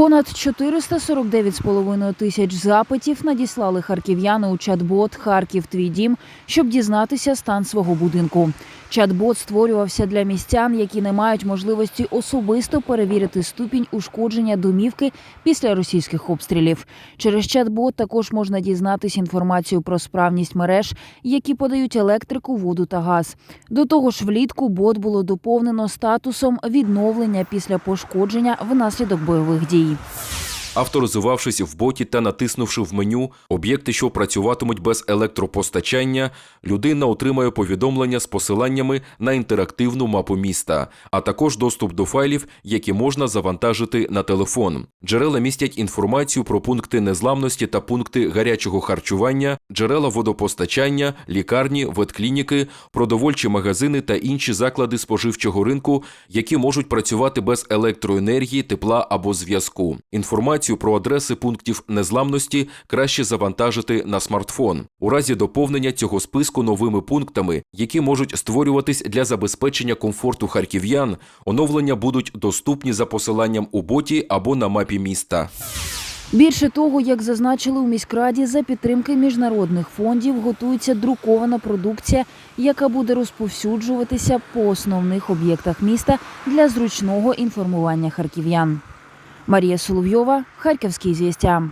Понад 449,5 тисяч запитів надіслали харків'яни у чат-бот Харків твій дім, щоб дізнатися стан свого будинку. Чат-бот створювався для містян, які не мають можливості особисто перевірити ступінь ушкодження домівки після російських обстрілів. Через чат-бот також можна дізнатись інформацію про справність мереж, які подають електрику, воду та газ. До того ж, влітку бот було доповнено статусом відновлення після пошкодження внаслідок бойових дій. Авторизувавшись в боті та натиснувши в меню об'єкти, що працюватимуть без електропостачання, людина отримає повідомлення з посиланнями на інтерактивну мапу міста, а також доступ до файлів, які можна завантажити на телефон. Джерела містять інформацію про пункти незламності та пункти гарячого харчування, джерела водопостачання, лікарні, ветклініки, продовольчі магазини та інші заклади споживчого ринку, які можуть працювати без електроенергії, тепла або зв'язку. Інформацію про адреси пунктів незламності краще завантажити на смартфон. У разі доповнення цього списку новими пунктами, які можуть створюватись для забезпечення комфорту харків'ян, оновлення будуть доступні за посиланням у боті або на мапі міста. Більше того, як зазначили у міськраді, за підтримки міжнародних фондів готується друкована продукція, яка буде розповсюджуватися по основних об'єктах міста для зручного інформування харків'ян. Марія Соловйова, Харківські звістя.